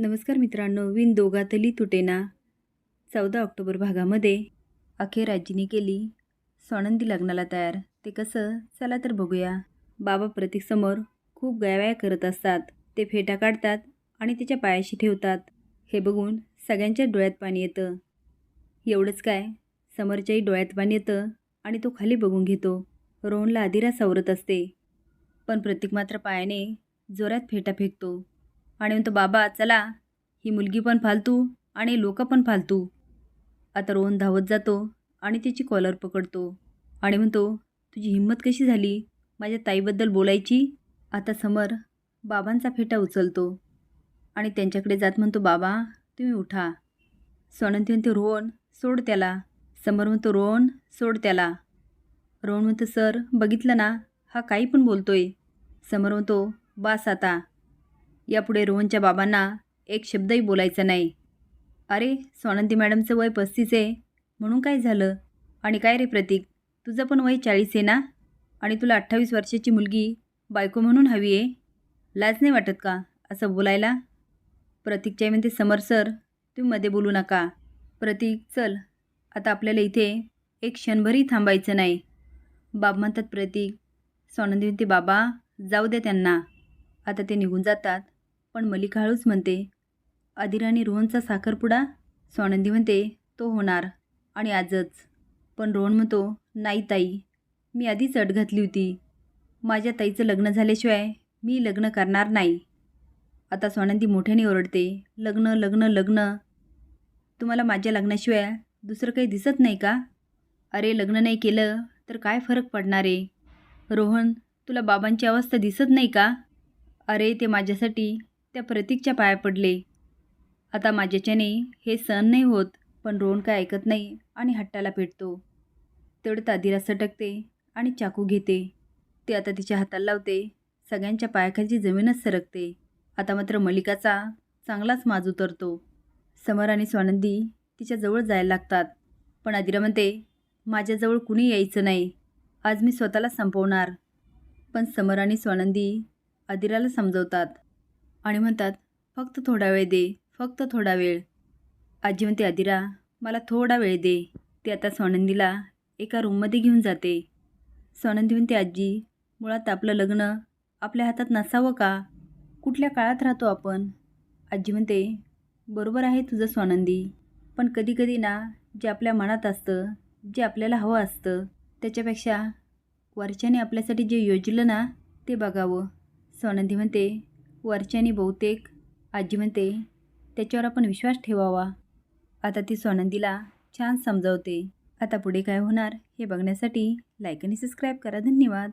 नमस्कार मित्रांनो विन दोघातली तुटेना चौदा ऑक्टोबर भागामध्ये अखेर आजीने केली स्वानंदी लग्नाला तयार. ते कसं? चला तर बघूया. बाबा प्रतीकसमोर खूप गयावया करत असतात. ते फेटा काढतात आणि तिच्या पायाशी ठेवतात. हे बघून सगळ्यांच्या डोळ्यात पाणी येतं. एवढंच काय? समरच्याही डोळ्यात पाणी येतं आणि तो खाली बघून घेतो. रोहनला अधिरा सावरत असते. पण प्रतीक मात्र पायाने जोरात फेटा फेकतो. आणि म्हणतो बाबा चला ही मुलगी पण फालतू आणि लोक पण फालतू. आता रोहन धावत जातो आणि त्याची कॉलर पकडतो आणि म्हणतो तुझी हिंमत कशी झाली? माझ्या ताईबद्दल बोलायची? आता समर बाबांचा फेटा उचलतो आणि त्यांच्याकडे जात म्हणतो बाबा तुम्ही उठा. सोनंती म्हणते रोहन सोड त्याला. समर म्हणतो रोहन सोड त्याला. रोहन म्हणतो सर बघितलं ना हा काही पण बोलतोय. समर म्हणतो बास आता. यापुढे रोहनच्या बाबांना एक शब्दही बोलायचा नाही. अरे स्वानंदी मॅडमचं वय पस्तीस आहे. म्हणून काय झालं? आणि काय रे प्रतीक? तुझं पण वय चाळीस आहे ना? आणि तुला अठ्ठावीस वर्षाची मुलगी बायको म्हणून हवी आहे? लाज नाही वाटत का असं बोलायला? प्रतीकच्या म्हणते समर सर तुम्ही मध्ये बोलू नका. प्रतीक चल. आता आपल्याला इथे एक क्षणभरही थांबायचं नाही. बाब म्हणतात प्रतीक. सोनंदी म्हणते बाबा जाऊ दे त्यांना. आता ते निघून जातात. पण मलिका हळूच म्हणते आदिराणी रोहनचा साखरपुडा? स्वानंदी म्हणते तो होणार आणि आजच. पण रोहन म्हणतो नाही ताई मी आधीच अट घातली होती. माझ्या ताईचं लग्न झाल्याशिवाय मी लग्न करणार नाही. आता स्वानंदी मोठ्याने ओरडते लग्न लग्न लग्न. तुम्हाला माझ्या लग्नाशिवाय दुसरं काही दिसत नाही का? अरे लग्न नाही केलं तर काय फरक पडणार आहे रोहन तुला बाबांची अवस्था दिसत नाही का? अरे ते माझ्यासाठी त्या प्रतीकच्या पाया पडले. आता माझ्याच्याने हे सहन नाही होत पण रोण काय ऐकत नाही आणि हट्टाला पेटतो. तेवढं तादिरा सटकते आणि चाकू घेते. ते आता तिच्या हाताला लावते. सगळ्यांच्या पायाखालची जमीनच सरकते. आता मात्र मलिकाचा चांगलाच माज उतरतो. समर आणि स्वानंदी तिच्याजवळ जायला लागतात. पण आदिरा म्हणते माझ्याजवळ कुणी यायचं नाही. आज मी स्वतःला संपवणार. पण समर आणि स्वानंदी आदिराला समजवतात. आणि म्हणतात फक्त थोडा वेळ दे फक्त थोडा वेळ. आजी म्हणते आदिरा मला थोडा वेळ दे. ते आता सोनंदीला एका रूममध्ये घेऊन जाते. सोनंदी म्हणते आजी मुळात आपलं लग्न आपल्या हातात नसावं का? कुठल्या काळात राहतो आपण? आजी म्हणते बरोबर आहे तुझं सोनंदी पण कधीकधी ना जे आपल्या मनात असतं जे आपल्याला हवं असतं त्याच्यापेक्षा वरच्याने आपल्यासाठी जे योजलं ना ते बघावं. सोनंदी म्हणते वरच्याने बहुतेक आजी म्हणते त्याच्यावर आपण विश्वास ठेवावा. आता ती स्वानंदीला छान समजावते. आता पुढे काय होणार हे बघण्यासाठी लाईक आणि सबस्क्राईब करा. धन्यवाद.